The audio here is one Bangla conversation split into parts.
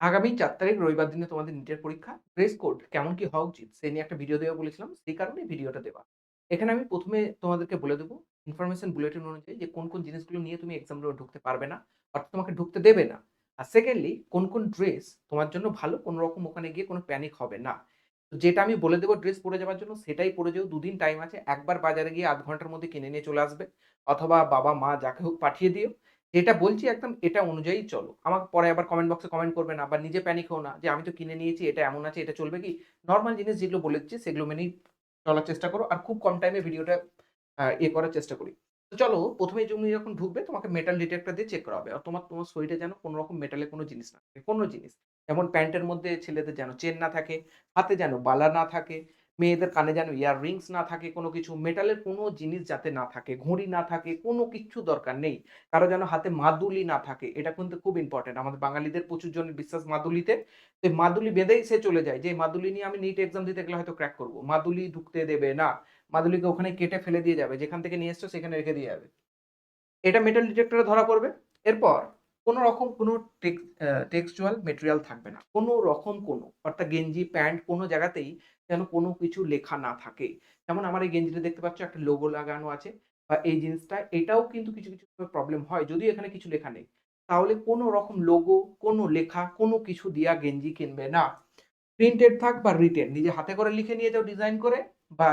আগামী চার তারিখ রবিবার দিনে তোমাদের নিটের পরীক্ষা। ড্রেস কোড কেমন কি হওয়া উচিত? সে নিয়ে একটা ভিডিও দেওয়া বলেছিলাম। সেই কারণে ভিডিওটা দেওয়া। এখানে আমি প্রথমে তোমাদেরকে বলে দেবো ইনফরমেশন বুলেটিন অনুযায়ী যে কোন, কোন জিনিসগুলো নিয়ে তুমি এক্সাম ঢুকতে পারবে না। অর্থাৎ তোমাকে ঢুকতে দেবে না। আর সেকেন্ডলি কোন, কোন ড্রেস তোমার জন্য ভালো, কোন রকম ওখানে গিয়ে কোনো প্যানিক হবে না। যেটা আমি বলে দেবো ড্রেস পরে যাওয়ার জন্য সেটাই পরে যেও। দুদিন টাইম আছে। একবার বাজারে গিয়ে আধ ঘণ্টার মধ্যে কিনে নিয়ে চলে আসবে। অথবা বাবা, মা যাকে হোক পাঠিয়ে দিও। যেটা বলছি একদম এটা অনুযায়ী চলো। আমাকে পরে আবার কমেন্ট বক্সে কমেন্ট করবে না বা নিজে প্যানিক হও না যে আমি তো কিনে নিয়েছি এটা এমন আছে এটা চলবে কি? নর্মাল জিনিস যেগুলো বলে দিচ্ছি সেগুলো মেনেই চলার চেষ্টা করো। আর খুব কম টাইমে ভিডিওটা আ ইয়ে করার চেষ্টা করি। তো চলো ১ম এই তুমি যখন ঢুকবে তোমাকে মেটাল ডিটেক্টর দিয়ে চেক করা হবে। আর তোমার, তোমার শরীরে যেন কোনো রকম মেটালের কোনো জিনিস না থাকে। কোন জিনিস। যেমন প্যান্টের মধ্যে ছেলেদের যেন চেন না থাকে, হাতে যেন বালা না থাকে, মেয়েদের কানে যেন ইয়ার রিংস না থাকে কোনো কিছু। মেটালের কোনো জিনিস যাতে না থাকে, ঘড়ি না থাকে, কোনো কিচ্ছু দরকার নেই। কারও যেন হাতে মাদুলি না থাকে। এটা কিন্তু খুব ইম্পোর্টেন্ট। আমাদের বাঙালিদের প্রচুর জনের বিশ্বাস মাদুলিতে। তো মাদুলি বেঁধেই সে চলে যায়। যে মাদুলি নিয়ে আমি নিট এক্সাম দিতে গেলে হয়তো ক্র্যাক করব মাদুলি ঢুকতে দেবে না। মাদুলিকে ওখানে কেটে ফেলে দিয়ে যাবে। যেখান থেকে নিয়ে এসছো সেখানে রেখে দিয়ে যাবে। এটা মেটাল ডিটেক্টরে ধরা পড়বে। এরপর কোন রকম কোন টেক টেক্সচুয়াল মেটেরিয়াল থাকবে না। কোন রকম কোন অর্থাৎ গেঞ্জি, প্যান্ট কোনো জায়গাতেই যেন কোনো কিছু লেখা না থাকে। যেমন আমার এই গেঞ্জিটা দেখতে পাচ্ছ একটা লোগো লাগানো আছে বা এই জিনিসটা এটাও কিন্তু কিছু, কিছু প্রবলেম হয়। যদিও এখানে কিছু লেখা নেই। তাহলে কোন রকম লোগো, কোনো লেখা, কোনো কিছু দিয়া গেঞ্জি কিনবে না। প্রিন্টেড থাক বা রিটেন নিজে হাতে করে লিখে নিয়ে যাও ডিজাইন করে বা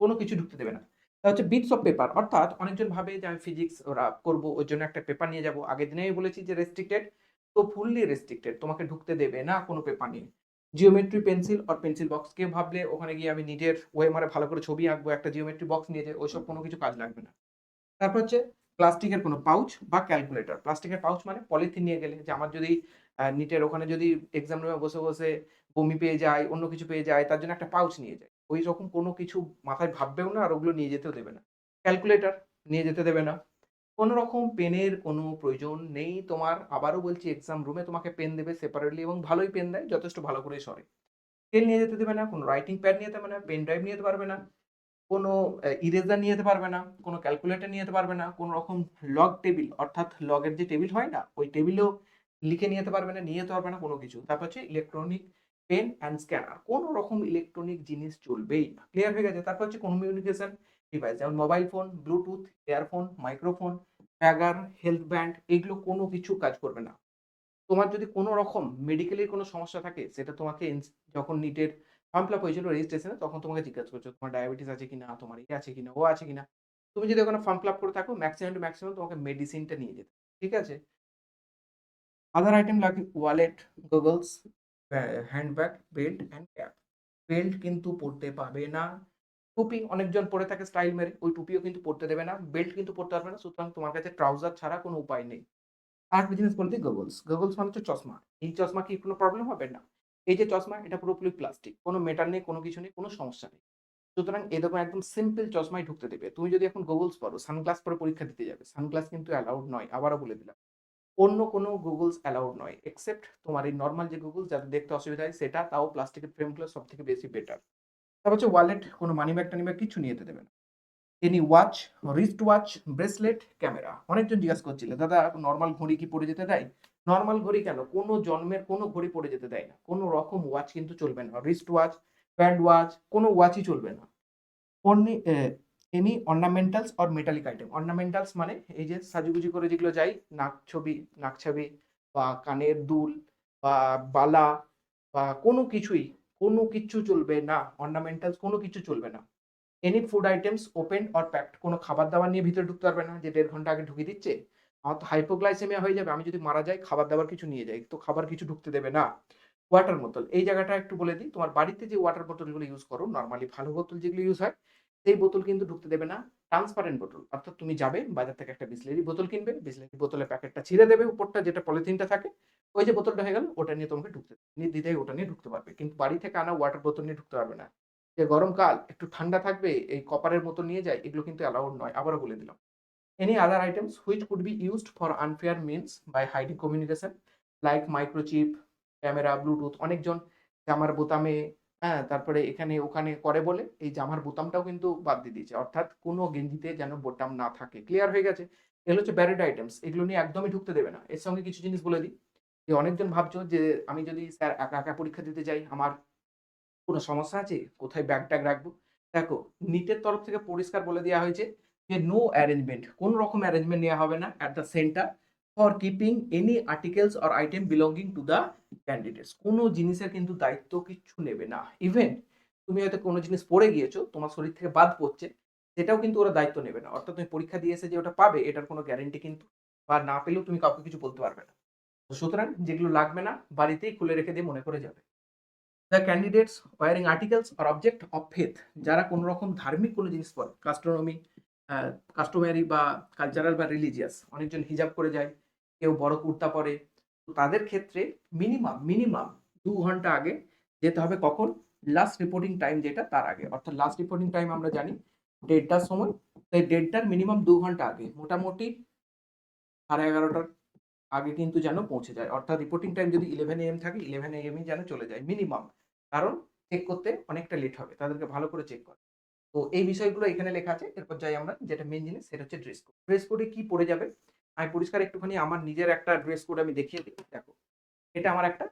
কোনো কিছু ঢুকতে দেবে না। তা হচ্ছে বিটস অফ পেপার অর্থাৎ অনেকজন ভাবে যে আমি ফিজিক্স ওরা করব ওর জন্য একটা পেপার নিয়ে যাব। আগের দিনেই বলেছি যে রেস্ট্রিক্টেড তো ফুললি রেস্ট্রিক্টেড তোমাকে ঢুকতে দেবে না কোনো পেপার নিয়ে। জিওমেট্রি পেন্সিল আর পেন্সিল বক্স কেউ ভাবলে ওখানে গিয়ে আমি নিজের ওএমআর এ ভালো করে ছবি আঁকবো একটা জিওমেট্রি বক্স নিয়ে যাই ওইসব কোনো কিছু কাজ লাগবে না। তারপর হচ্ছে প্লাস্টিকের কোনো পাউচ বা ক্যালকুলেটর। প্লাস্টিকের পাউচ মানে পলিথিন নিয়ে গেলে যে আমার যদি নিটের ওখানে যদি এক্সাম রুমে বসে, বসে বমি পেয়ে যায়, অন্য কিছু পেয়ে যায় তার জন্য একটা পাউচ নিয়ে যায় ওই রকম কোনো কিছু মাথায় ভাববেও না আর ওগুলো নিয়ে যেতেও দেবে না। ক্যালকুলেটর নিয়ে যেতে দেবে না। কোন রকম পেনের কোনো প্রয়োজন নেই তোমার। আবারও বলছি এক্সাম রুমে তোমাকে পেন দেবে সেপারেটলি এবং ভালোই পেন দেয় যথেষ্ট ভালো করে সরে। পেন নিয়ে যেতে দেবে না, কোন রাইটিং প্যাড নিয়ে যেতে পারবে না, পেন ড্রাইভ নিয়ে যেতে পারবে না। কোনো ইরেজার নিয়ে যেতে পারবে না, কোনো ক্যালকুলেটর নিয়ে যেতে পারবে না, কোন রকম লগ টেবিল অর্থাৎ লগের যে টেবিল হয় না? ওই টেবিলেও লিখে নিয়ে যেতে পারবে না, নিয়ে যেতে পারবে না কোনো কিছু। তারপর হচ্ছে ইলেকট্রনিক পেন অ্যান্ড স্ক্যানার। কোন রকম ইলেকট্রনিক জিনিস চলবেই না। ক্লিয়ার হয়ে গেছে? তারপর হচ্ছে কমিউনিকেশন ডিভাইস যেমন mobile phone, bluetooth, earphone, microphone, tagger, health band এগুলো কোনো কিছু কাজ করবে না। তোমার যদি কোন রকম মেডিকেল এর কোন সমস্যা থাকে সেটা তোমাকে যখন নিটের ফর্ম ফিল আপ হয়েছিল রেজিস্ট্রেশনে তখন তোমাকে জিজ্ঞাসা করছ তোমার ডায়াবেটিস আছে কিনা, তোমার এ আছে কিনা, ও আছে কিনা। তুমি যদি ওখানে ফর্ম ফিল আপ করে থাকো ম্যাক্সিমাম টু ম্যাক্সিমাম তোমাকে মেডিসিনটা নিয়ে যেতে ঠিক আছে? আদার আইটেম লাগে ওয়ালেট, গগলস, ব্যা handbag, belt and cap. Belt কিন্তু পড়তে পারবে না। টুপি অনেকজন পরে থাকে স্টাইল মেরে। ওই টুপিও কিন্তু পড়তে দেবে না। বেল্ট কিন্তু পড়তে পারবে না। সুতরাং তোমার কাছে ট্রাউজার ছাড়া কোনো উপায় নেই। আরেকটা জিনিস বলে দিই গগলস। গগলস মানে হচ্ছে চশমা। এই চশমা কি কোনো প্রবলেম হবে? না। এই যে চশমা এটা পুরোপুরি প্লাস্টিক। কোন মেটাল নেই, কোনো কিছু নেই, কোনো সমস্যা নেই। সুতরাং এরকম একদম সিম্পল চশমাই ঢুকতে দেবে। তুমি যদি এখন গগলস পরো, সানগ্লাস পরে পরীক্ষা দিতে যাবে। সানগ্লাস কিন্তু অ্যালাউড নয়। আবারও বলে দিলাম। অন্য কোনো গুগলস অ্যালাউড নয়। এক্সেপ্ট তোমার এই নর্মাল যে গগলস যাদের দেখতে অসুবিধা হয় সেটা তাও প্লাস্টিকের ফ্রেমগুলো সব থেকে বেশি বেটার। তারপর হচ্ছে ওয়ালেট কোনো মানি ব্যাগ টানি ব্যাগ কিচ্ছু নিয়ে যেতে দেবে না। Any watch, wrist watch, bracelet, camera. অনেকজন জিজ্ঞাসা করছিলে, দাদা নর্মাল ঘড়ি কি পরে যেতে দেয়? নর্মাল ঘড়ি কেন? কোনো জন্মের কোনো ঘড়ি পরে যেতে দেয় না। কোনো রকম ওয়াচ কিন্তু চলবে না। রিস্ট ওয়াচ, ব্যান্ড ওয়াচ কোনো ওয়াচই চলবে না। Only any ornamentals or metallic item. Ornamentals মানে এই যে সাজুগুজু করে যেগুলো যায় নাক ছবি, নাকছাবি বা কানের দুল বা বালা বা কোনো কিছুই, কোন কিছু চলবে না। অর্নামেন্টালস কোনো কিছু চলবে না। Any food items open or packed কোনো খাবার-দাবার নিয়ে ভিতরে ঢুকতে পারবে না, যে দেড় ঘণ্টা আগে ঢুকিয়ে দিচ্ছে। আমার তো হাইপোগ্লাইসেমিয়া হয়ে যাবে। আমি যদি মারা যাই, খাবার-দাবার কিছু নিয়ে যাই। তো খাবার কিছু ঢুকতে দেবে না। ওয়াটার বোতল। এই জায়গাটা একটু বলে দিই। তোমার বাড়িতে যে ওয়াটার বোতলগুলো ইউজ করো নরমালি ভালো বোতল যেগুলো ইউজ হয়, সেই বোতল কিন্তু ঢুকতে দেবে না। ট্রান্সপারেন্ট বোতল। অর্থাৎ তুমি যাবে বাজার থেকে একটা বিসলেরি বোতল কিনবে। বিসলেরি বোতলের প্যাকেটটা ছিঁড়ে দেবে উপরটা যেটা পলিথিনটা থাকে। ওই যে বোতলটা হয়ে গেল ওটা নিয়ে তোমাকে ঢুকতে নির্দ্বিধায় ওটা নিয়ে ঢুকতে পারবে। কিন্তু বাড়ি থেকে আনা ওয়াটার বোতল নিয়ে ঢুকতে পারবে না। যে গরমকাল একটু ঠান্ডা থাকবে এই কপারের মতো নিয়ে যায় এগুলো কিন্তু অ্যালাউড নয়। আবারও বলে দিলাম। Any other items which could be used for unfair means by hiding communication like microchip, camera, bluetooth অনেকজন জামার বোতামে হ্যাঁ, তারপরে এখানে ওখানে করে বলে এই জামার বোতামটাও কিন্তু বাদ দিয়ে দিয়েছে। অর্থাৎ কোন গেঞ্জিতে যেন বোতাম না থাকে। ক্লিয়ার হয়ে গেছে? এগুলো হচ্ছে ব্যারেড আইটেমস। এগুলো নিয়ে একদমই ঢুকতে দেবে না। এর সঙ্গে কিছু জিনিস বলে দিই। যে অনেকজন ভাবছ যে আমি যদি স্যার একা, একা পরীক্ষা দিতে যাই আমার কোনো সমস্যা আছে? কোথায় ব্যাগ-ট্যাগ রাখব? দেখো নিটের তরফ থেকে পরিষ্কার বলে দেওয়া হয়েছে যে নো অ্যারেঞ্জমেন্ট কোন রকম অ্যারেঞ্জমেন্ট নেওয়া হবে না at the centre for keeping any articles or item belonging to the candidates. কোনো জিনিসের কিন্তু দায়িত্ব কিচ্ছু নেবে না। ইভেন তুমি হয়তো কোনো জিনিস পড়ে গিয়েছো, তোমার শরীর থেকে বাদ পড়ছে, সেটাও কিন্তু ওরা দায়িত্ব নেবে না। অর্থাৎ তুমি পরীক্ষা দিয়ে এসে যে ওটা পাবে এটার কোনো গ্যারেন্টি কিন্তু বা না পেলেও তুমি কাউকে কিছু বলতে পারবে না। তো সুতরাং যেগুলো লাগবে না বাড়িতেই খুলে রেখে দিয়ে মনে করে যাবে। দ্য ক্যান্ডিডেটস ওয়ারিং আর্টিকেলস আর অবজেক্ট অফ ফেথ যারা কোনো রকম ধার্মিক কোনো জিনিস পড়ে কাস্ট্রোনমি কাস্টমারি বা কালচারাল বা রিলিজিয়াস অনেকজন হিজাব করে যায় কেউ বড় কুর্তা পরে। তো তাদের ক্ষেত্রে মিনিমাম মিনিমাম দু ঘণ্টা আগে যেতে হবে কখন? লাস্ট রিপোর্টিং টাইম যেটা তার আগে। অর্থাৎ লাস্ট রিপোর্টিং টাইম আমরা জানি দেড়টার সময়। তাই দেড়টার মিনিমাম দু ঘণ্টা আগে। মোটামুটি সাড়ে এগারোটার আগে কিন্তু যেন পৌঁছে যায়। অর্থাৎ রিপোর্টিং টাইম যদি ইলেভেন এম থাকে ইলেভেন এমই যেন চলে যায় মিনিমাম কারণ চেক করতে অনেকটা লেট হবে। তাদেরকে ভালো করে চেক করে। তো এই বিষয়গুলো এখানে লেখা আছে। এরপর যাই আমরা, যেটা মেন জিনিস, সেটা হচ্ছে ড্রেস কোড ড্রেস কোডে কি পরে যাবে? আমি পরিষ্কার একটুখানি আমার নিজের একটা ড্রেস কোড আমি দেখিয়ে দিই, দেখো। এটা আমার একটা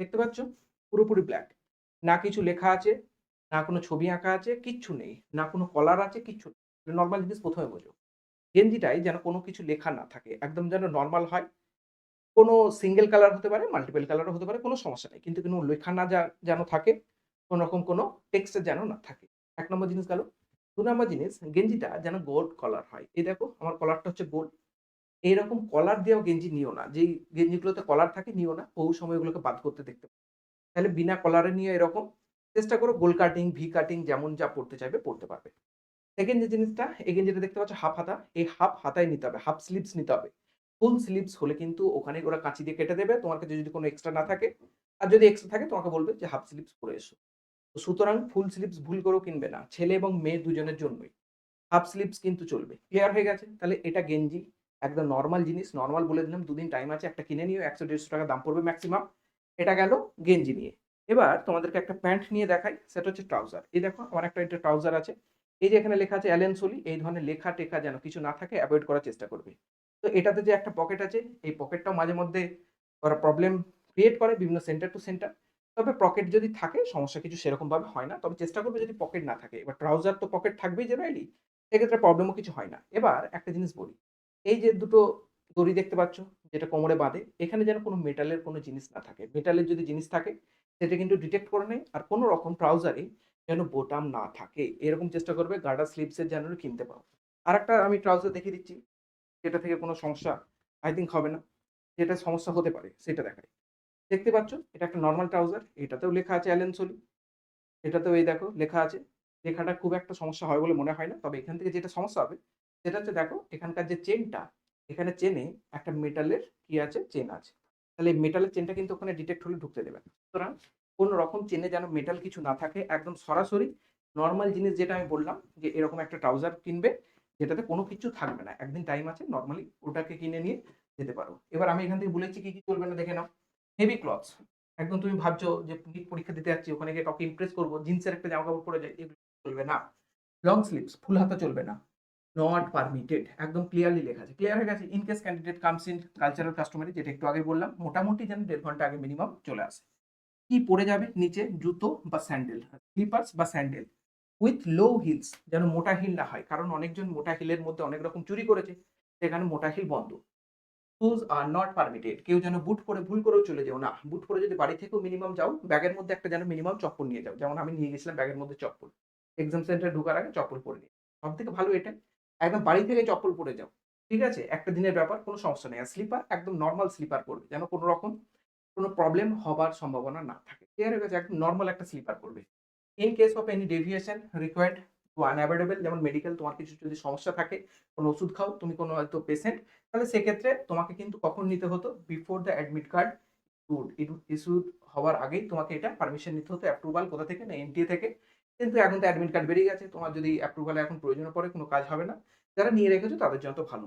দেখতে পাচ্ছ? পুরোপুরি ব্ল্যাক না কিছু লেখা আছে, না কোনো ছবি আঁকা আছে, কিচ্ছু নেই। না কোনো কলার আছে, কিচ্ছু নেই। নর্মাল জিনিস প্রথমে বোঝো। গেঞ্জিটাই যেন কোনো কিছু লেখা না থাকে, একদম যেন নর্মাল হয়। কোনো সিঙ্গেল কালার হতে পারে মাল্টিপল কালারও হতে পারে, কোনো সমস্যা নেই। কিন্তু কোনো লেখা না যেন থাকে, কোনো রকম কোনো টেক্সট যেন না থাকে। এক নম্বর জিনিস গেল। দু নম্বর জিনিস, গেঞ্জিটা যেন গোল্ড কলার হয়। এই দেখো, আমার কলারটা হচ্ছে গোল্ড এইরকম কলার দেওয়া গেঞ্জি নিও না। যেই গেঞ্জিগুলোতে কলার থাকে, নিও না। বহু সময় ওগুলোকে বাদ করতে দেখতে। তাহলে বিনা কলারে নিয়ে এরকম চেষ্টা করো গোল কাটিং ভি কাটিং যেমন যা পড়তে চাইবে, পড়তে পারবে। সেকেন্ড যে জিনিসটা, এই গেঞ্জিটা দেখতে পাচ্ছ হাফ হাতা। এই হাফ হাতায় নিতে হবে হাফ স্লিভস নিতে হবে। ফুল স্লিভস হলে কিন্তু ওখানে ওরা কাঁচি দিয়ে কেটে দেবে। তোমার কাছে যদি কোনো এক্সট্রা না থাকে, আর যদি এক্সট্রা থাকে, তোমাকে বলবে যে হাফ স্লিভস পরে এসো। তো সুতরাং ফুল স্লিভস ভুল করেও কিনবে না। ছেলে এবং মেয়ে দুজনের জন্যই। হাফ স্লিভস কিন্তু চলবে। ক্লিয়ার হয়ে গেছে? তাহলে এটা গেঞ্জি একদম নর্মাল জিনিস নর্মাল বলে দিলাম, দুদিন টাইম আছে, একটা কিনে নিও, একশো দেড়শো টাকা দাম পড়বে ম্যাক্সিমাম এটা গেল গেঞ্জি নিয়ে। এবার তোমাদেরকে একটা প্যান্ট নিয়ে দেখাই, সেটা হচ্ছে ট্রাউজার এই দেখো, আমার একটা এটা ট্রাউজার আছে। এই যে এখানে লেখা আছে অ্যালেন সোলি এই ধরনের লেখা টেখা যেন কিছু না থাকে অ্যাভয়েড করার চেষ্টা করবে। তো এটাতে যে একটা পকেট আছে, এই পকেটটাও মাঝে মধ্যে ওরা প্রবলেম ক্রিয়েট করে বিভিন্ন সেন্টার টু সেন্টার তবে পকেট যদি থাকে, সমস্যা কিছু সেরকমভাবে হয় না। তবে চেষ্টা করবে যদি পকেট না থাকে। এবার ট্রাউজার তো পকেট থাকবেই জেনারেলি সেক্ষেত্রে প্রবলেমও কিছু হয় না। এবার একটা জিনিস বলি এই যে দুটো দড়ি দেখতে পাচ্ছ, যেটা কোমরে বাঁধে, এখানে যেন কোনো মেটালের কোনো জিনিস না থাকে। মেটালের যদি জিনিস থাকে, সেটা কিন্তু ডিটেক্ট করে নেয় আর কোনো রকম ট্রাউজারে যেন বোটাম না থাকে। এরকম চেষ্টা করবে গার্ডার স্লিপসের যেন কিনতে পাও আর একটা আমি ট্রাউজার দেখিয়ে দিচ্ছি। যেটা থেকে কোনো সমস্যা আই থিঙ্ক হবে না। যেটা সমস্যা হতে পারে, সেটা দেখাই। দেখতে পাচ্ছ, এটা একটা নর্মাল ট্রাউজার এটাতেও লেখা আছে অ্যালেন সোলি এটাতেও এই দেখো, লেখা আছে। লেখাটা খুব একটা সমস্যা হয় বলে মনে হয় না, তবে এখান থেকে যেটা সমস্যা হবে সেটা হচ্ছে দেখো, এখানকার যে চেনটা এখানে চেনে একটা মেটালের কি আছে? চেন আছে। তাহলে মেটালের চেনটা কিন্তু ওখানে ডিটেক্ট হলে ঢুকতে দেবে। সুতরাং কোনো রকম চেনে যেন মেটাল কিছু না থাকে, একদম সরাসরি নর্মাল জিনিস যেটা আমি বললাম, যে এরকম একটা ট্রাউজার কিনবে, যেটাতে কোনো কিছু থাকবে না। একদিন টাইম আছে নর্মালি ওটাকে কিনে নিয়ে যেতে পারো। এবার আমি এখান থেকে বলেছি কি কি চলবে না দেখে নাও। হেভি ক্লথস একদম তুমি ভাবছ যে পরীক্ষা দিতে যাচ্ছি, ওখানে গিয়ে কাউকে ইমপ্রেস করব জিন্সের একটা জামা কাপড় পরে যায়, এগুলো চলবে না। লং স্লিভস ফুল হাতা চলবে না। নট পারমিটেড একদম ক্লিয়ারলি লেখা আছে। ক্লিয়ার হয়ে গেছে in candidate comes in cultural customary যেটা একটু আগে বললাম, মোটামুটি যেন দেড় ঘণ্টা আগে মিনিমাম চলে আসে। কি পরে যাবে? নিচে জুতো বা স্যান্ডেল স্লিপার্স বা স্যান্ডেল উইথ লো হিলস যেন মোটা হিল না হয়। কারণ অনেকজন মোটা হিলের মধ্যে অনেক রকম চুরি করেছে, সেখানে মোটা হিল বন্ধ। শুজ আর নট পারমিটেড কেউ যেন বুট পরে ভুল করেও চলে যাও না। বুট পরে যদি বাড়ি থেকেও মিনিমাম যাও, ব্যাগের মধ্যে একটা যেন মিনিমাম চপ্পল নিয়ে যাও। যেমন আমি নিয়ে গেছিলাম ব্যাগের মধ্যে চপ্পল। এক্সাম সেন্টারে ঢোকার আগে চপ্পল পরে নিই সব থেকে ভালো এটা একদম বাড়ি থেকে চপ্পল পরে যাও। ঠিক আছে? একটা দিনের ব্যাপার, কোনো সমস্যা নেই। স্লিপার, একদম নর্মাল স্লিপার পরবে, যেন কোনো রকম কোনো প্রবলেম হবার সম্ভাবনা না থাকে। ক্লিয়ার হয়ে গেছে? একদম নর্মাল একটা স্লিপার পরবে। In case of any deviation required to unavoidable যেমন মেডিকেল তোমার কিছু যদি সমস্যা থাকে, কোনো ওষুধ খাও, তুমি কোনো হয়তো পেশেন্ট তাহলে সেক্ষেত্রে তোমাকে কিন্তু কখন নিতে হতো? Before the admit card issue হওয়ার আগেই তোমাকে এটা পারমিশন নিতে হতো অ্যাপ্রুভাল কোথা থেকে? না এনটিএ থেকে। কিন্তু এখন তো অ্যাডমিট কার্ড বেরিয়ে গেছে তোমার যদি অ্যাপ্রুভালে এখন প্রয়োজন পড়ে, কোনো কাজ হবে না যারা নিয়ে রেখেছো তাদের জন্য তো ভালো,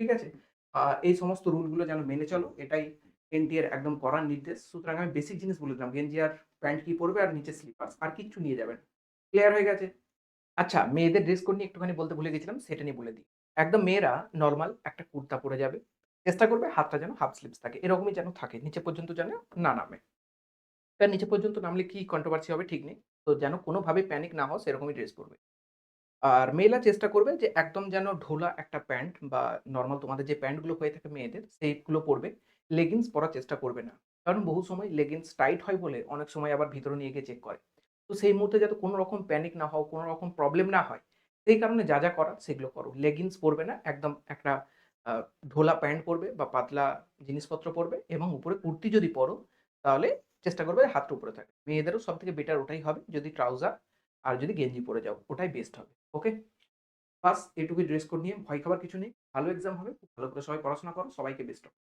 ঠিক আছে আর এই সমস্ত রুলগুলো যেন মেনে চলো, এটাই এনটি এর একদম করার নির্দেশ সুতরাং আমি বেসিক জিনিস বলে দিলাম, গেঞ্জি আর প্যান্ট কি পরবে আর নিচে স্লিপার্স আর কিচ্ছু নিয়ে যাবেন ক্লিয়ার হয়ে গেছে আচ্ছা মেয়েদের ড্রেস কোড নিয়ে একটুখানি বলতে ভুলে গেছিলাম, সেটা নিয়ে বলে দিই একদম মেয়েরা নর্মাল একটা কুর্তা পরে যাবে, চেষ্টা করবে হাতটা যেন হাফ স্লিপস থাকে। এরকমই যেন থাকে। নিচে পর্যন্ত যেন না নামে। তার নিচে পর্যন্ত নামলে কি কন্ট্রোভার্সি হবে ঠিক নেই। তো যেন কোনোভাবে প্যানিক না হও সেরকমই ড্রেস পড়বে। আর মেয়েরা চেষ্টা করবে যে একদম যেন ঢোলা একটা প্যান্ট বা নর্মাল তোমাদের যে প্যান্টগুলো হয়ে থাকে মেয়েদের সেইগুলো পরবে। লেগিংস পরার চেষ্টা করবে না। কারণ বহু সময় লেগিংস টাইট হয় বলে অনেক সময় আবার ভিতরে নিয়ে গিয়ে চেক করে। তো সেই মুহূর্তে যাতে কোনো রকম প্যানিক না হও, কোনো রকম প্রবলেম না হয়, সেই কারণে যা, যা করার সেগুলো করো। লেগিংস পরবে না। একদম একটা ঢোলা প্যান্ট পরবে বা পাতলা জিনিসপত্র পরবে এবং উপরে কুর্তি যদি পরো তাহলে চেষ্টা করবে হাতটা উপরে থাকে। মেয়েদেরও সব থেকে বেটার ওটাই হবে যদি ট্রাউজার আর যদি গেঞ্জি পরে যাও, ওটাই বেস্ট হবে। ওকে? বাস এটুকু ড্রেস কোড নিয়ে, ভয় খাবার কিছু নেই। ভালো এক্সাম হবে। ভালো করে সবাই পড়াশোনা করো। সবাইকে বেস্ট অফ